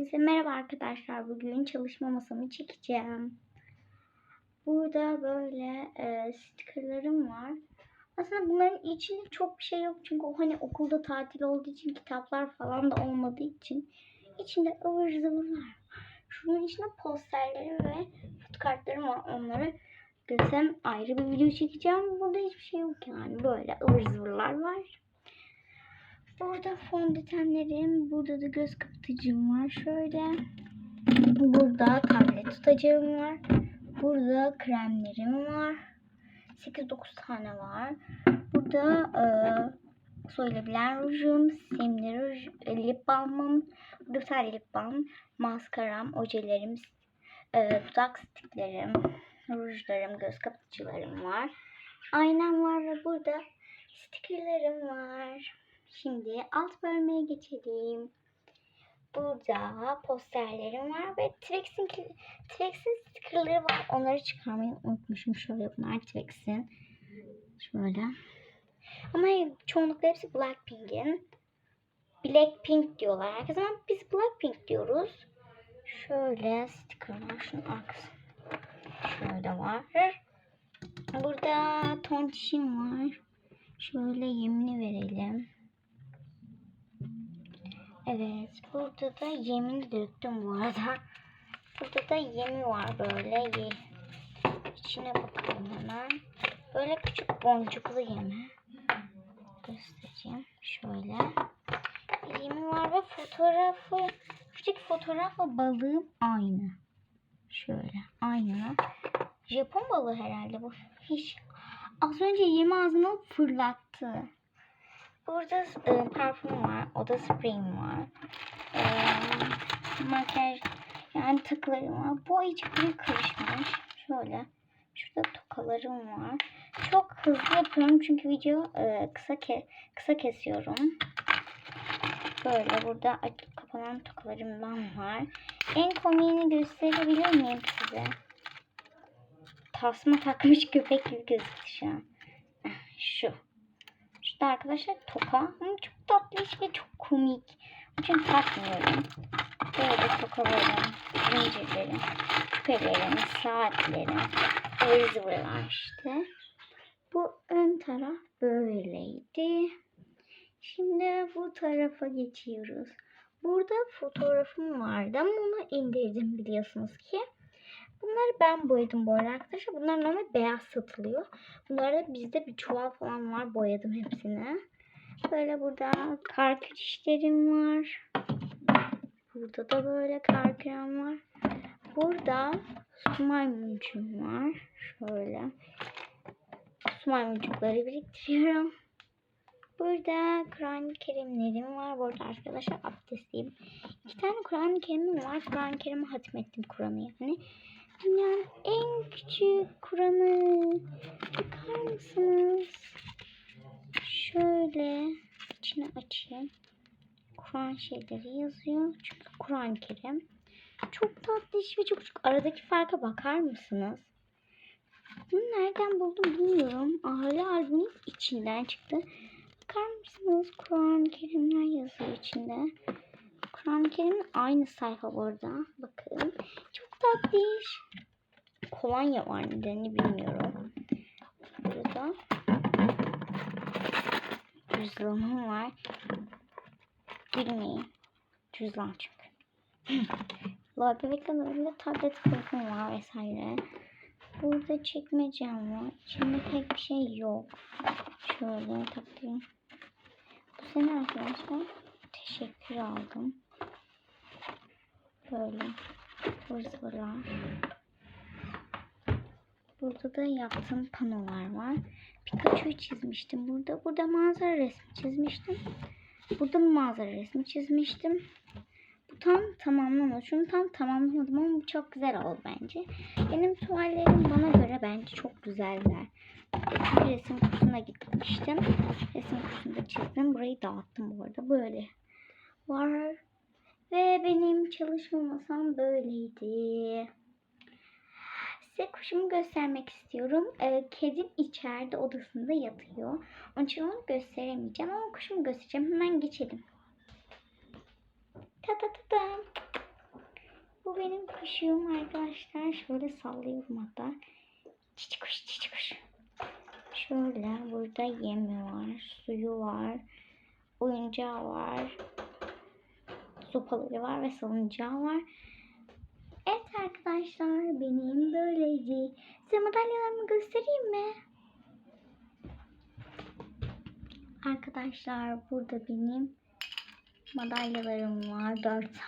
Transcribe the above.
Hepinize merhaba arkadaşlar. Bugün çalışma masamı çekeceğim. Burada böyle e, stikerlerim var. Aslında bunların içinde çok bir şey yok. Çünkü hani okulda tatil olduğu için kitaplar falan da olmadığı için içinde ıvır zıvırlar. Şunun içinde posterlerim ve fotokartlarım var. Onları görsem ayrı bir video çekeceğim. Burada hiçbir şey yok yani. Böyle ıvır zıvırlar var. Burada fondötenlerim, burada da göz kapatıcım var. Şöyle. Burada tablet tutacağım var. Burada kremlerim var. 8-9 tane var. Burada e, soyulabilen rujum, simli ruj, e, lip balmım, bir tane lip balm, maskaram, ojelerim, e, dudak stiklerim, rujlarım, göz kapatıcılarım var. Aynam var ve burada stikerlerim var. Şimdi alt bölmeye geçelim. Burada posterlerim var ve Twix'in Twix'in stickerları var. Onları çıkarmayı unutmuşum. Şöyle bunlar Twix'in. Şöyle. Ama çoğunlukla hepsi Blackpink'in. Blackpink diyorlar herkes ama biz Blackpink diyoruz. Şöyle stickerlar. Şunun arkası. Şöyle var. Burada tontişim var. Şöyle yemini verelim. Evet. Burada da yemin döktüm bu arada. Burada da yemi var böyle. İçine bakalım hemen. Böyle küçük boncuklu yemi. Göstereceğim. Şöyle. Yemi var ve fotoğrafı küçük fotoğrafla balığım aynı. Şöyle. Aynı. Japon balığı herhalde bu. Hiç. Az önce yemi ağzına fırlattı. Burada e, parfüm var. Oda spreyim var. E, makyaj yani takılarım var. Bu ayıcıkları karışmış. Şöyle. Şurada tokalarım var. Çok hızlı yapıyorum çünkü video e, kısa ke kısa kesiyorum. Böyle burada açıp kapanan tokalarımdan var. En komiğini gösterebilir miyim size? Tasma takmış köpek gibi gözüktü şu an. Şu. Şurada arkadaşlar toka. Ama çok tatlış ve çok komik. İçin takmıyorum. Böyle tokalarım, zincirlerim, küpelerim, saatlerim, ıvır zıvırlar işte. Bu ön taraf böyleydi. Şimdi bu tarafa geçiyoruz. Burada fotoğrafım vardı ama onu indirdim biliyorsunuz ki. Bunları ben boyadım bu arada arkadaşlar. Bunlar normal beyaz satılıyor. Bunlarda bizde bir çuval falan var. Boyadım hepsini. Böyle burada kar küçüşlerim var. Burada da böyle kar krem var. Burada su maymuncuğum var. Şöyle. Su maymuncukları biriktiriyorum. Burada Kur'an-ı Kerimlerim var. Bu arada arkadaşlar abdestliyim. İki tane Kur'an-ı Kerim'im var. Kur'an-ı Kerim'i hatmettim Kur'an'ı yani. Dünyanın en küçük Kur'an'ı. Bakar mısınız? Şöyle içine açayım. Kur'an şeyleri yazıyor. Çünkü Kur'an-ı Kerim. Çok tatlış ve çok küçük. Aradaki farka bakar mısınız? Bunu nereden buldum bilmiyorum. Aile albümün içinden çıktı. Bakar mısınız? Kur'an-ı Kerimler yazıyor içinde. Kur'an-ı Kerim'in aynı sayfa burada. Bakın. Tatlış. Kolonya var nedenini bilmiyorum. Burada cüzdanım var. Bilmeyin. Cüzdan çünkü. Lol bebeklerin önünde tablet kılıfım var vesaire. Burada çekmecem var. İçinde pek bir şey yok. Şöyle takayım. Bu sene arkadaşlar teşekkür aldım. Böyle hırzılar. Burada da yaptığım panolar var. Pikachu'yu çizmiştim burada. Burada manzara resmi çizmiştim. Burada manzara resmi çizmiştim. Bu tam tamamlamadı. Şunu tam tamamlamadım ama bu çok güzel oldu bence. Benim tuvallerim bana göre bence çok güzeller. Bir resim kursuna gitmiştim. Resim kursunda çizdim. Burayı dağıttım bu arada. Böyle var. Ve benim çalışma masam böyleydi. Size kuşumu göstermek istiyorum. Ee, kedim içeride odasında yatıyor. Onun için onu gösteremeyeceğim ama kuşumu göstereceğim. Hemen geçelim. Ta ta ta ta. benim kuşum arkadaşlar. Şöyle sallıyorum hatta. Çiçi kuş çiçi kuş. Şöyle burada yemi var. Suyu var. Oyuncağı var. Sopaları var ve salıncağı var. Evet arkadaşlar benim böyleydi. Size madalyalarımı göstereyim mi? Arkadaşlar burada benim madalyalarım var. Dört